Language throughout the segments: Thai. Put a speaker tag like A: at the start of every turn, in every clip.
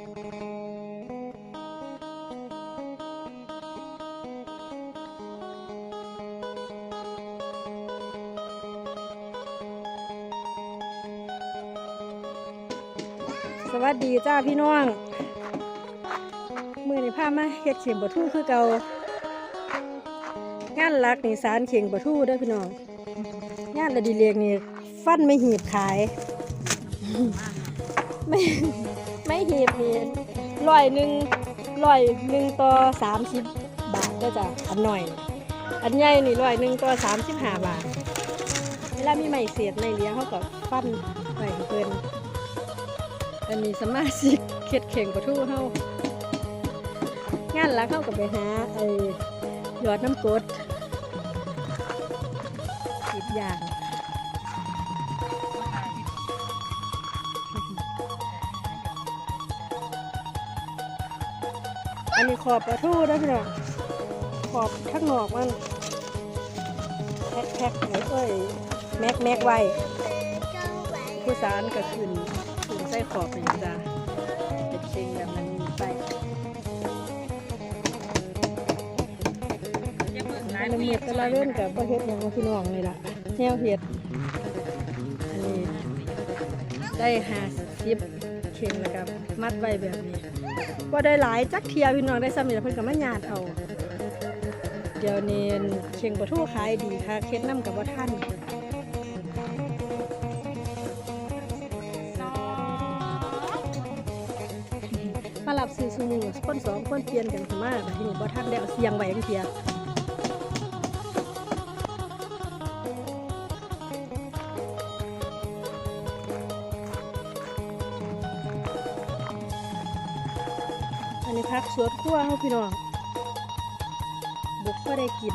A: สวัสดีจ้าพี่น้อง มือในผ้ามาเฮ็ดเข่งบะทู่คือเก่างานหลักนี่สารเข่งบะทู่ด้อพี่น้อง งานอดิเรกนี่ฟันไม่หีบขาย ไม่ ไม่หีบนี่ร้อยหนึ่งร้อยหนึ่งต่อสามสิบบาทก็จะอันหน่อย อันใหญ่นี่ร้อยหนึ่งต่อสามสิบห้าบาทเวลามีไม่เสียดไม่เลี้ยงเขาก็ฟันไปให้เพิ่นอันนี้สมาชิกเข็ดเข่งประทูเฮางานลักเข้ากับไปหาไอ้ยอดน้ำกดอีกอย่าง อันนี้ขอบประทูนะพี่น้องขอบข้างนอกมันแพ็คแพ็คไว้เอ้ยแม็กแม็กไว้ผู้สารก็ขึ้นขึ้นใส่ขอบไปอย่จ้าเป็นเชิงแบบนั้นไปอันนี้เม็ดแต่ละเล่นกับประเฮ็ดอย่างพี่น้องเลยล่ะแนวเห็ดอันนี้ได้ห้าสิบ ข่งแล้วกับมัดไว้แบบนี้ว่าได้หลายจักเทียพี่น้องได้สำเร็จเพิ่นก็มาหยาดเอา เดี๋ยวนี้เข่งประทูขายดีค่ะเคล็ดน้ำกับว่าท่านมารับซื้อซูมือคนสองคนเปลี่ยนกันขึ้นมาแต่ที่นี่บ่ทันได้เอาเสียงไว้จังเทีย อันนี้พักสวนครัวเฮาพี่น้อง บุกก็ได้กิน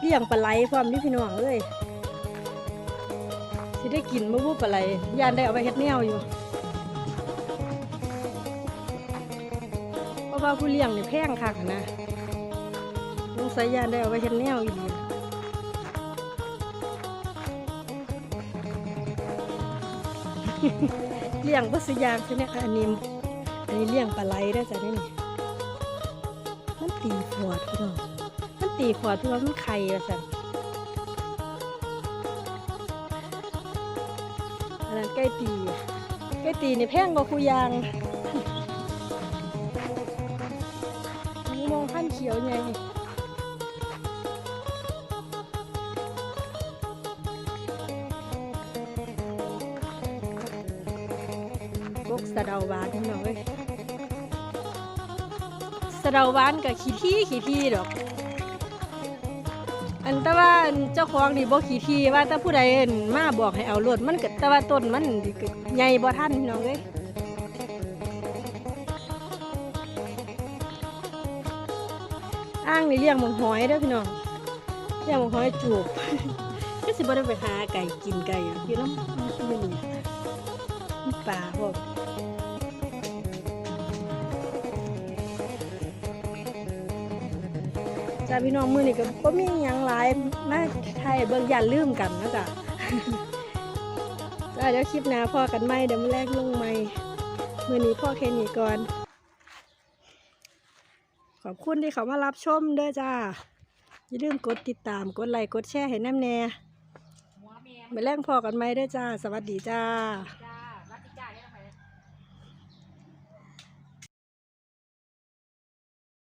A: เลี้ยงปลาไหลพร้อมนี่พี่น้องเลยสิได้กินบ่บูปลาไหลย่านได้เอาไปเฮ็ดแนวอยู่เพราะว่าผู้เลี้ยงเนี่แพงคักนะลงสายยานได้เอาไว้เห็นแนวอีหลี เลี้ยงบ่สิอยางใช่ไหมคะอันนี้อันนี้เลี้ยงปลาไหลได้จ้ะนี่นี่มันตีขวดพี่น้องมันตีขวดเพราะว่ามันไข่อะสันอันนั้นใกล้ตีใกล้ตีนี่แพงกว่าคูยางมีมองพันเขียวไง พวกสะเดาหวานพี่น้องเอ้ยสะเดาหวานกับขี้ที่ขี้ที่ดอก อันแต่ว่าเจ้าของนี่บ่ขี้ที่ว่าแต่ผู้ใดมาบอกให้เอารถมันก็แต่ว่าต้นมันนี่ก็ใหญ่บ่ทันพี่น้องเอ้ยอ้างในเลี้ยงมองหอยด้อพี่น้องเลี้ยงมองหอยจูบก็สิบ่ได้ไปหาไก่กินไก่อกอยู่น้ำมันคือนี่ ปลาพวกจ้าพี่น้องมือนี้ก็บ่มีหยังหลายมาไทยเบิ่งอย่าลืมกันนะจ๊ะจ้าเดี๋ยวคลิปหน้าพ่อกันใหมเดี๋ยวมื้อแรกลงใหมมือนี้พ่อแค่นี้ก่อน ขอบคุณที่เขามารับชมเด้อจ้า อย่าลืมกดติดตามกดไลค์กดแชร์ให้น้ำแน่มาแรงพ่อกันไหมเด้อจ้า สวัสดีจ้า
B: จ้า